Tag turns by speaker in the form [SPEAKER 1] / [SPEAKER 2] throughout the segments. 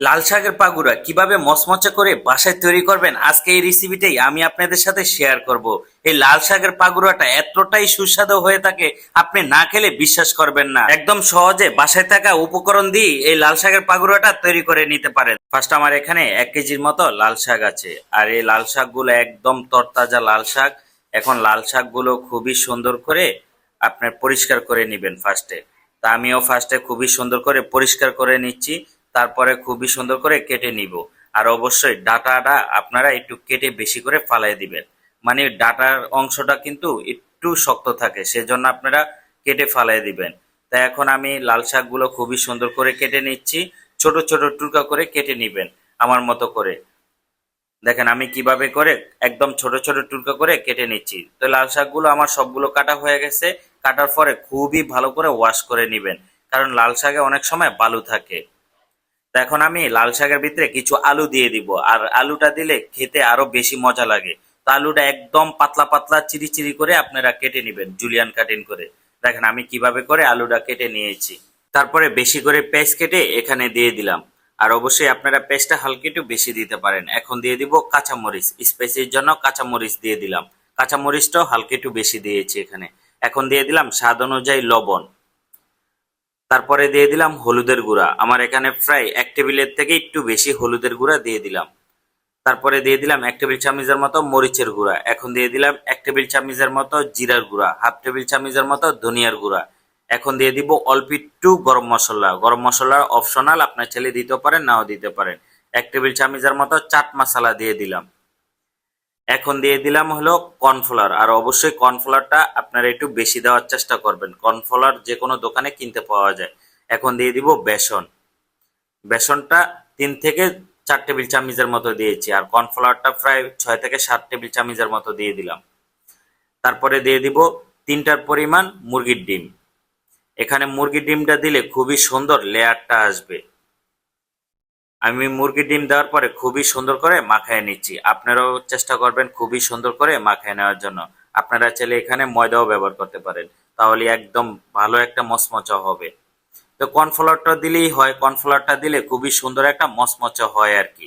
[SPEAKER 1] লাল শাকের পাগুরা কীভাবে মচমচে করে বাসায় তৈরি করবেন? আজকে এই রেসিপিটাই আমি আপনাদের সাথে শেয়ার করব। এই লাল শাকের পাগুরাটা এতটাই সুস্বাদু হয়ে থাকে, আপনি না খেলে বিশ্বাস করবেন না। একদম সহজে বাসায় থাকা উপকরণ দিয়ে এই লাল শাকের পাগুরাটা তৈরি করে নিতে পারেন। ফার্স্ট আমার এখানে এক কেজির মতো লাল শাক আছে। আর এই লাল শাকগুলো একদম তরতাজা লাল শাক। এখন লাল শাকগুলো খুবই সুন্দর করে আপনার পরিষ্কার করে নেবেন ফার্স্টে তা আমিও ফার্স্টে খুবই সুন্দর করে পরিষ্কার করে নিচ্ছি। তারপরে খুবই সুন্দর করে কেটে নিব। আর অবশ্যই ডাটাটা আপনারা একটু কেটে বেশি করে ফালাই দিবেন। মানে ডাটার অংশটা কিন্তু একটু শক্ত থাকে, সেজন্য আপনারা কেটে ফালাই দিবেন। তাই এখন আমি লাল শাকগুলো খুবই সুন্দর করে কেটে নিচ্ছি। ছোট ছোট টুকরা করে কেটে নিবেন আমার মতো করে। দেখেন আমি কীভাবে করে একদম ছোট ছোট টুকরো করে কেটে নিচ্ছি। তো লাল শাকগুলো আমার সবগুলো কাটা হয়ে গেছে। কাটার পরে খুবই ভালো করে ওয়াশ করে নেবেন। কারণ লাল শাকে অনেক সময় বালু থাকে। তো এখন আমি লাল শাকের ভিতরে কিছু আলু দিয়ে দিব। আর আলুটা দিলে খেতে আরও বেশি মজা লাগে। তো আলুটা একদম পাতলা পাতলা চিরি চিরি করে আপনারা কেটে নেবেন জুলিয়ান কাটিং করে। দেখেন আমি কীভাবে করে আলুটা কেটে নিয়েছি। তারপরে বেশি করে পেস্ট কেটে এখানে দিয়ে দিলাম। আর অবশ্যই আপনারা পেস্টটা হালকা একটু বেশি দিতে পারেন। এখন দিয়ে দিব কাঁচামরিচ। স্পাইসির জন্য কাঁচামরিচ দিয়ে দিলাম। কাঁচামরিচটাও হালকা একটু বেশি দিয়েছি এখানে। এখন দিয়ে দিলাম স্বাদ অনুযায়ী লবণ। তারপরে দিয়ে দিলাম হলুদের গুঁড়া। আমার এখানে প্রায় এক টেবিলের থেকে একটু বেশি হলুদের গুঁড়া দিয়ে দিলাম। তারপরে দিয়ে দিলাম এক টেবিল চামচের মতো মরিচের গুঁড়া। এখন দিয়ে দিলাম এক টেবিল চামচের মতো জিরার গুঁড়া, হাফ টেবিল চামচের মতো ধনিয়ার গুঁড়া। এখন দিয়ে দিব অল্প একটু গরম মশলা। গরম মশলা অপশনাল আপনার ছেলে দিতে পারেন, নাও দিতে পারেন। এক টেবিল চামচের মতো চাট মশলা দিয়ে দিলাম। এখন দিয়ে দিলাম হলো কর্নফ্লাওয়ার। আর অবশ্যই কর্নফ্লাওয়ারটা আপনারা একটু বেশি দেওয়ার চেষ্টা করবেন। কর্নফ্লাওয়ার যে কোনো দোকানে কিনতে পাওয়া যায়। এখন দিয়ে দিব বেসন। বেসনটা তিন থেকে চার টেবিল চামচের মতো দিয়েছি। আর কর্নফ্লাওয়ারটা প্রায় ছয় থেকে সাত টেবিল চামচের মতো দিয়ে দিলাম। তারপরে দিয়ে দিব তিনটার পরিমাণ মুরগির ডিম। এখানে মুরগির ডিমটা দিলে খুবই সুন্দর লেয়ারটা আসবে। আমি মুরগির ডিম দেওয়ার পরে খুবই সুন্দর করে মাখায় নিচ্ছি। আপনারাও চেষ্টা করবেন খুবই সুন্দর করে মাখায় নেওয়ার জন্য। আপনারা চাইলে এখানে ময়দাও ব্যবহার করতে পারেন। তাহলে একদম ভালো একটা মচমচা হবে। তো কর্নফ্লাওয়ারটা দিলেই হয়। কর্নফ্লাওয়ারটা দিলে খুবই সুন্দর একটা মচমচা হয় আর কি।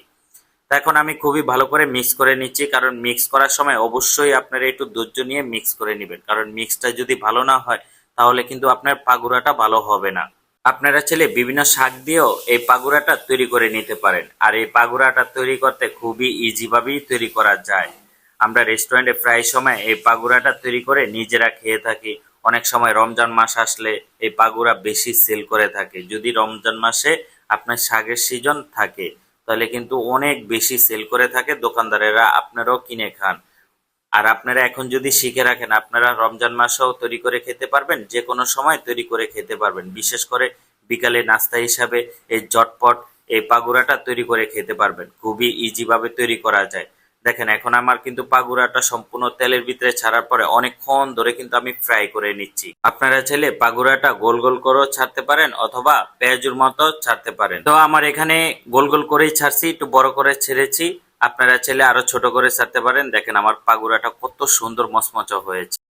[SPEAKER 1] তো এখন আমি খুবই ভালো করে মিক্স করে নিচ্ছি। কারণ মিক্স করার সময় অবশ্যই আপনারা একটু ধৈর্য নিয়ে মিক্স করে নেবেন। কারণ মিক্সটা যদি ভালো না হয়, তাহলে কিন্তু আপনার পাগুড়াটা ভালো হবে না। আপনারা চাইলে বিভিন্ন শাক দিয়েও এই পাগুড়াটা তৈরি করে নিতে পারেন। আর এই পাগুড়াটা তৈরি করতে খুবই ইজি ভাবেই তৈরি করা যায়। আমরা রেস্টুরেন্টে প্রায় সময় এই পাগুড়াটা তৈরি করে নিজেরা খেয়ে থাকি। অনেক সময় রমজান মাস আসলে এই পাগুড়া বেশি সেল করে থাকে। যদি রমজান মাসে আপনার শাকের সিজন থাকে, তাহলে কিন্তু অনেক বেশি সেল করে থাকে। দোকানদারেরা আপনারাও কিনে খান। আর আপনারা এখন যদি শিখে রাখেন, আপনারা রমজান মাসেও তৈরি করে খেতে পারবেন যে কোনো সময় তৈরি করে খেতে পারবেন। বিশেষ করে বিকালে নাস্তা হিসাবে এই জটপট, এই পাগুরাটা তৈরি করে খেতে পারবেন। খুবই ইজি ভাবে তৈরি করা যায়। দেখেন, এখন আমার কিন্তু পাগুরাটা সম্পূর্ণ তেলের ভিতরে ছাড়ার পরে অনেকক্ষণ ধরে কিন্তু আমি ফ্রাই করে নিচ্ছি। আপনারা চাইলে পাগুরাটা গোল গোল করেও ছাড়তে পারেন অথবা পেঁয়াজুর মতো ছাড়তে পারেন। তো আমার এখানে গোল গোল করেই ছাড়ছি, একটু বড় করে ছেড়েছি। আপনারা চাইলে আরও ছোট করে ছাড়তে পারেন। দেখেন আমার পাগুরাটা কত সুন্দর মচমচা হয়েছে।